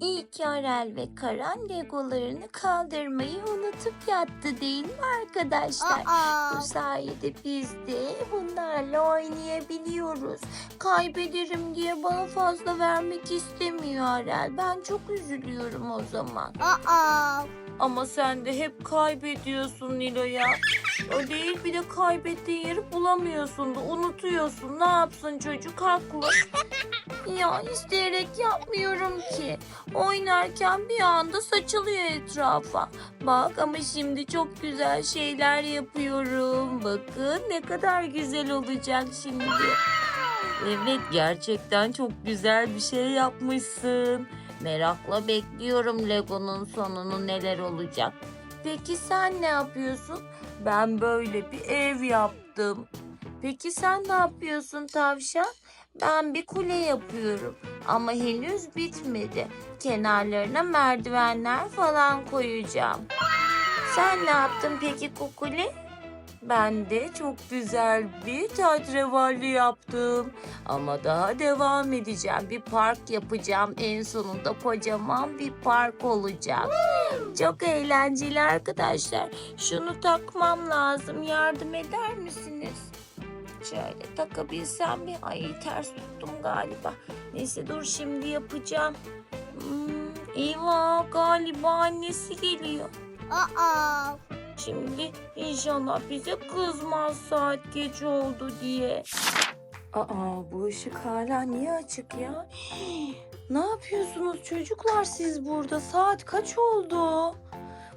İyi ki Arel ve Karan legolarını kaldırmayı unutup yattı değil mi arkadaşlar? Aa, Bu sayede biz de bunlarla oynayabiliyoruz. Kaybederim diye bana fazla vermek istemiyor Arel. Ben çok üzülüyorum o zaman. aa, Ama sen de hep kaybediyorsun Nilo'ya. O değil bir de kaybettiğin yeri bulamıyorsun da unutuyorsun. Ne yapsın çocuk haklı. Ya isteyerek yapmıyorum ki. Oynarken bir anda saçılıyor etrafa. Bak ama şimdi çok güzel şeyler yapıyorum. Bakın ne kadar güzel olacak şimdi. Evet gerçekten çok güzel bir şey yapmışsın. Merakla bekliyorum Lego'nun sonunu neler olacak. Peki sen ne yapıyorsun? Ben böyle bir ev yaptım. Peki sen ne yapıyorsun tavşan? Ben bir kule yapıyorum ama henüz bitmedi. Kenarlarına merdivenler falan koyacağım. Sen ne yaptın peki Kukuli? Ben de çok güzel bir tatravalli yaptım. Ama daha devam edeceğim. Bir park yapacağım. En sonunda kocaman bir park olacak. Çok eğlenceli arkadaşlar. Şunu takmam lazım. Yardım eder misiniz? Şöyle takabilsem bir. Ay ters tuttum galiba. Neyse dur şimdi yapacağım. Hmm, eyvah galiba annesi geliyor. aa. Şimdi inşallah bize kızmaz saat geç oldu diye. Aa bu ışık hala niye açık ya? Ne yapıyorsunuz çocuklar siz burada? Saat kaç oldu?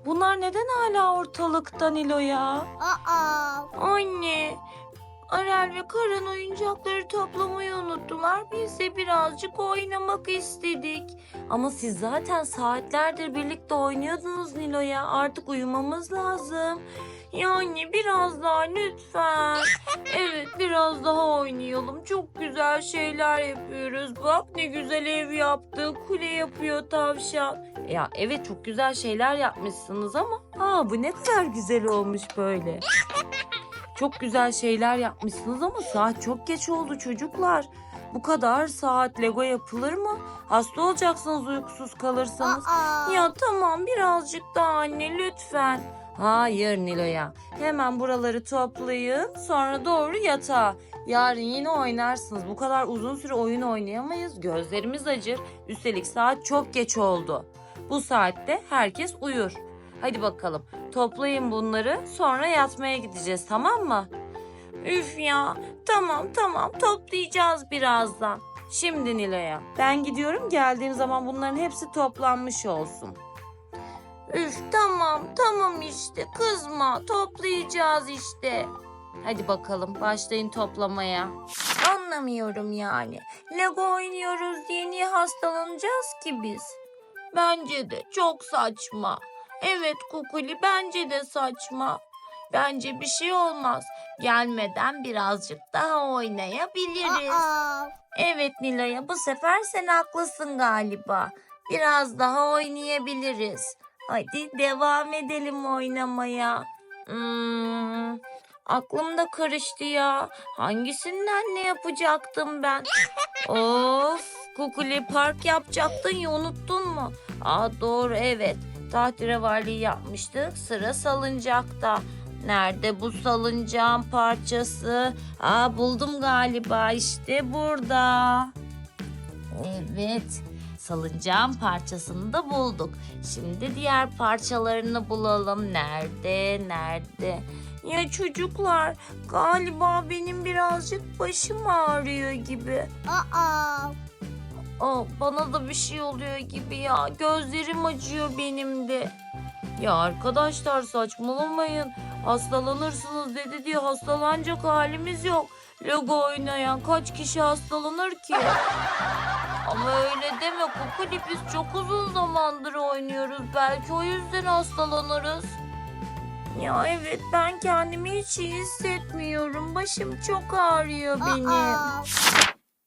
Bunlar neden hala ortalıkta Nilo ya? Aa, Anne, Arel ve Karan oyuncakları toplamayı unuttular. Biz de birazcık oynamak istedik. Ama siz zaten saatlerdir birlikte oynuyordunuz Nilo'ya. Artık uyumamız lazım. Yani biraz daha lütfen. Evet biraz daha oynayalım. Çok güzel şeyler yapıyoruz. Bak ne güzel ev yaptık. Kule yapıyor tavşan. Ya evet çok güzel şeyler yapmışsınız ama. Aa bu ne kadar güzel olmuş böyle. Çok güzel şeyler yapmışsınız ama saat çok geç oldu çocuklar. Bu kadar saat Lego yapılır mı? Hasta olacaksınız uykusuz kalırsanız. aa. Ya tamam birazcık daha anne lütfen. Hayır Nilo'ya. Hemen buraları toplayın sonra doğru yatağa. Yarın yine oynarsınız. Bu kadar uzun süre oyun oynayamayız. Gözlerimiz acır. Üstelik saat çok geç oldu. Bu saatte herkes uyur. Hadi bakalım toplayın bunları sonra yatmaya gideceğiz tamam mı? Üf ya tamam tamam toplayacağız birazdan. Şimdi Nilo'ya ben gidiyorum geldiğim zaman bunların hepsi toplanmış olsun. Üf tamam tamam işte kızma toplayacağız işte. Hadi bakalım başlayın toplamaya. Anlamıyorum yani. Lego oynuyoruz diye niye hastalanacağız ki biz? Bence de çok saçma. Evet Kukuli bence de saçma. Bence bir şey olmaz. Gelmeden birazcık daha oynayabiliriz. Aa, Evet Nilo'ya bu sefer sen haklısın galiba. Biraz daha oynayabiliriz. Hadi devam edelim oynamaya. Hmm, aklım da karıştı ya. Hangisinden ne yapacaktım ben? Of Kukuli park yapacaktın ya unuttun mu? Aa doğru evet. Tahterevalli yapmıştık. Sıra salıncakta. Nerede bu salıncağın parçası? Aa buldum galiba işte burada. Evet. Salıncağın parçasını da bulduk. Şimdi diğer parçalarını bulalım. Nerede? Nerede? Ya çocuklar galiba benim birazcık başım ağrıyor gibi. aa. Aa, bana da bir şey oluyor gibi ya. Gözlerim acıyor benim de. Ya arkadaşlar saçmalamayın. Hastalanırsınız dedi diye hastalanacak halimiz yok. Lego oynayan kaç kişi hastalanır ki? Ama öyle deme Kukuli biz çok uzun zamandır oynuyoruz. Belki o yüzden hastalanırız. Ya evet ben kendimi hiç iyi hissetmiyorum. Başım çok ağrıyor benim.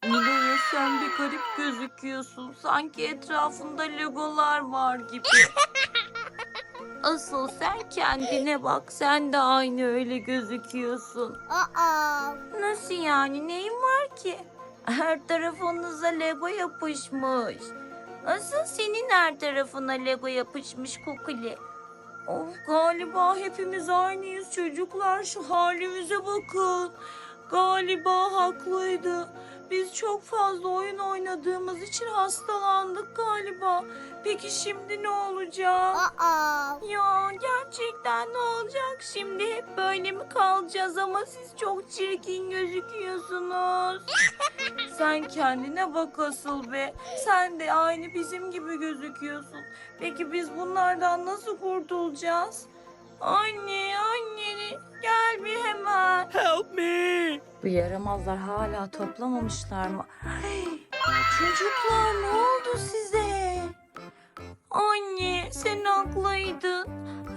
Nilo'ya sen bir garip gözüküyorsun. Sanki etrafında legolar var gibi. Asıl sen kendine bak. Sen de aynı öyle gözüküyorsun. aa. Nasıl yani? Neyin var ki? Her tarafınıza lego yapışmış. Asıl senin her tarafına Lego yapışmış Kukuli. Of galiba hepimiz aynıyız çocuklar. Şu halimize bakın. Galiba haklıydı. Biz çok fazla oyun oynadığımız için hastalandık galiba. Peki şimdi ne olacak? Aa. Ya gerçekten ne olacak şimdi? Hep böyle mi kalacağız ama siz çok çirkin gözüküyorsunuz. Sen kendine bak asıl be. Sen de aynı bizim gibi gözüküyorsun. Peki biz bunlardan nasıl kurtulacağız? Anne, anne gel bir hemen. Help me! Bu yaramazlar hala toplamamışlar mı? Ay, çocuklar ne oldu size? Anne sen haklıydın.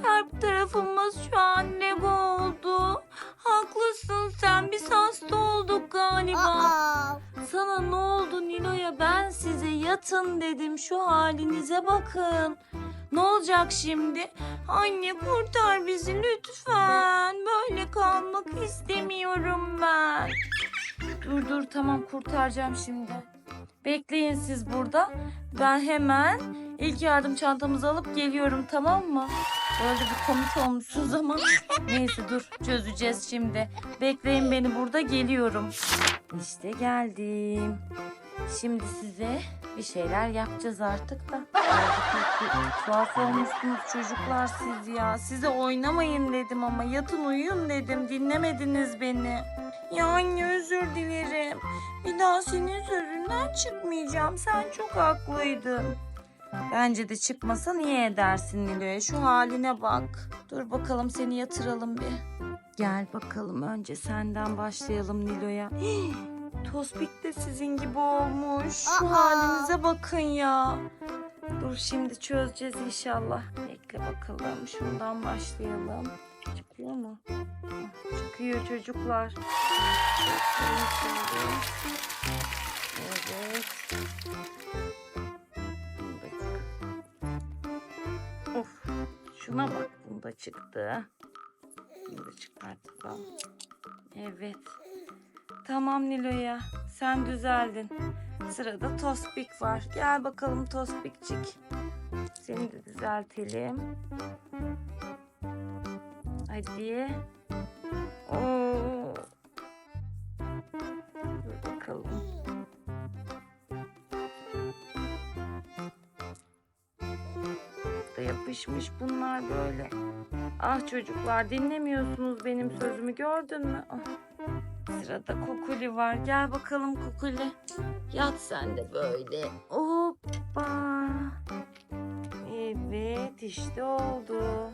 Her tarafımız şu an Lego oldu. Haklısın sen biz hasta olduk galiba. Aa. Sana ne oldu Nilo'ya ben size yatın dedim şu halinize bakın. Ne olacak şimdi? Anne kurtar bizi lütfen. Böyle kalmak istemiyorum ben. Dur dur tamam kurtaracağım şimdi. Bekleyin siz burada. Ben hemen ilk yardım çantamızı alıp geliyorum tamam mı? Böyle bir komik olmuşsunuz ama. Neyse dur çözeceğiz şimdi. Bekleyin beni burada geliyorum. İşte geldim. Şimdi size bir şeyler yapacağız artık da. Tuhaf olmuşsunuz çocuklar siz ya. Size oynamayın dedim ama yatın uyuyun dedim. Dinlemediniz beni. Ya anne özür dilerim. Bir daha senin sözünden çıkmayacağım. Sen çok haklıydın. Bence de çıkmasa niye edersin Nilo'ya? Şu haline bak. Dur bakalım seni yatıralım bir. Gel bakalım önce senden başlayalım Nilo'ya. Tospik de sizin gibi olmuş. Şu Aa. halinize bakın ya. Dur şimdi çözeceğiz inşallah. Bekle bakalım şundan başlayalım. Çıkıyor mu? Hah, Çıkıyor çocuklar. Evet. Of. Şuna bak bunda çıktı. Bunu da çıkartalım. Evet. Tamam Nilo'ya. Sen düzeldin. Sırada Tospik var. Gel bakalım Tospikçik. Seni de düzeltelim. Hadi. Oo. Dur bakalım. Da yapışmış bunlar böyle. Ah çocuklar dinlemiyorsunuz benim sözümü gördün mü? Ah. Sırada Kukuli var. Gel bakalım Kukuli. Yat sen de böyle. Hoppa. Evet işte oldu.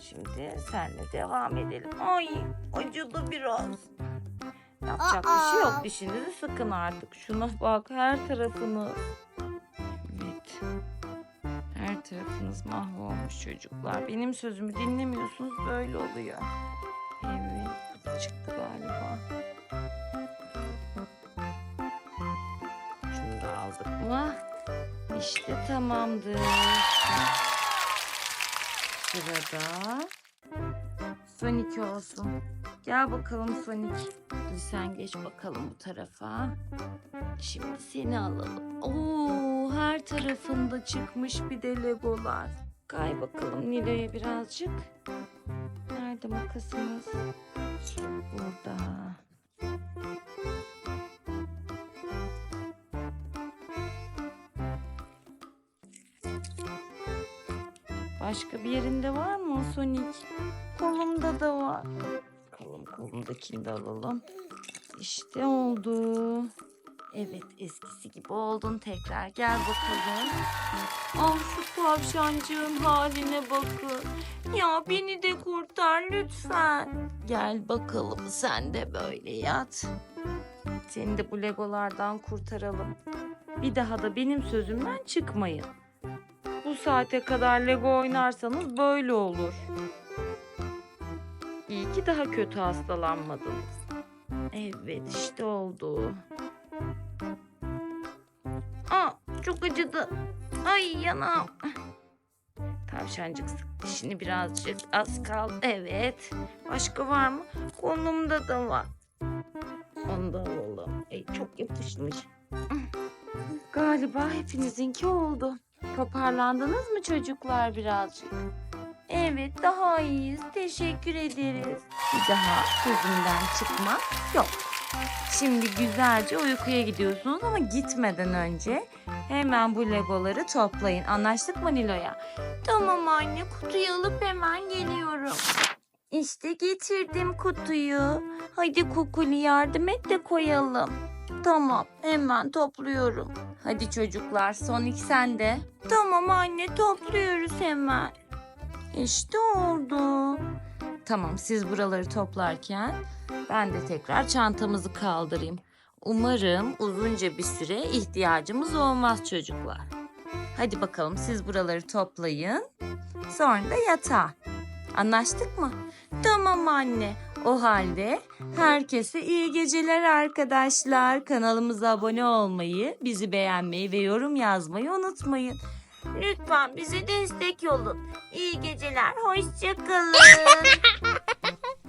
Şimdi senle devam edelim. Ay acıdı biraz. Yapacak bir şey yok. Aa. Dişinizi sıkın artık. Şuna bak her tarafınız. Evet. Her tarafınız mahvolmuş çocuklar. Benim sözümü dinlemiyorsunuz böyle oluyor. Çıktı galiba. Şunu da aldık mı? İşte tamamdır. Sırada Sonic olsun. Gel bakalım Sonic. Hadi sen geç bakalım bu tarafa. Şimdi seni alalım. Oo, her tarafında çıkmış bir de legolar. Kay bakalım Nilo'ya birazcık. Nerede makasımız? Burada. Başka bir yerinde var mı Sonic? Kolumda da var. Bakalım kolumdakini de alalım. İşte oldu. Evet eskisi gibi oldun tekrar. Gel bakalım. Ah şu tavşancığın haline bakın. Ya beni de kurtar lütfen. Gel bakalım sen de böyle yat. Seni de bu legolardan kurtaralım. Bir daha da benim sözümden çıkmayın. Bu saate kadar Lego oynarsanız böyle olur. İyi ki daha kötü hastalanmadınız. Evet işte oldu. Çok acıdı. Ay yanağım. Tavşancık sık dişini birazcık az kaldı. Evet. Başka var mı? Kolumda da var. Onu da alalım. Ay çok yapışmış. Galiba hepinizinki oldu. Toparlandınız mı çocuklar birazcık? Evet daha iyiyiz. Teşekkür ederiz. Bir daha sözümden çıkmak yok. Şimdi güzelce uykuya gidiyorsunuz ama gitmeden önce hemen bu legoları toplayın. Anlaştık mı Nilo'ya? Tamam anne kutuyu alıp hemen geliyorum. İşte getirdim kutuyu. Hadi Kukuli yardım et de koyalım. Tamam hemen topluyorum. Hadi çocuklar Sonic sen de. Tamam anne topluyoruz hemen. İşte oldu. Tamam siz buraları toplarken ben de tekrar çantamızı kaldırayım. Umarım uzunca bir süre ihtiyacımız olmaz çocuklar. Hadi bakalım siz buraları toplayın. Sonra da yatağa. Anlaştık mı? Tamam anne. O halde herkese iyi geceler arkadaşlar. Kanalımıza abone olmayı, bizi beğenmeyi ve yorum yazmayı unutmayın. Lütfen bize destek olun. İyi geceler, hoşçakalın.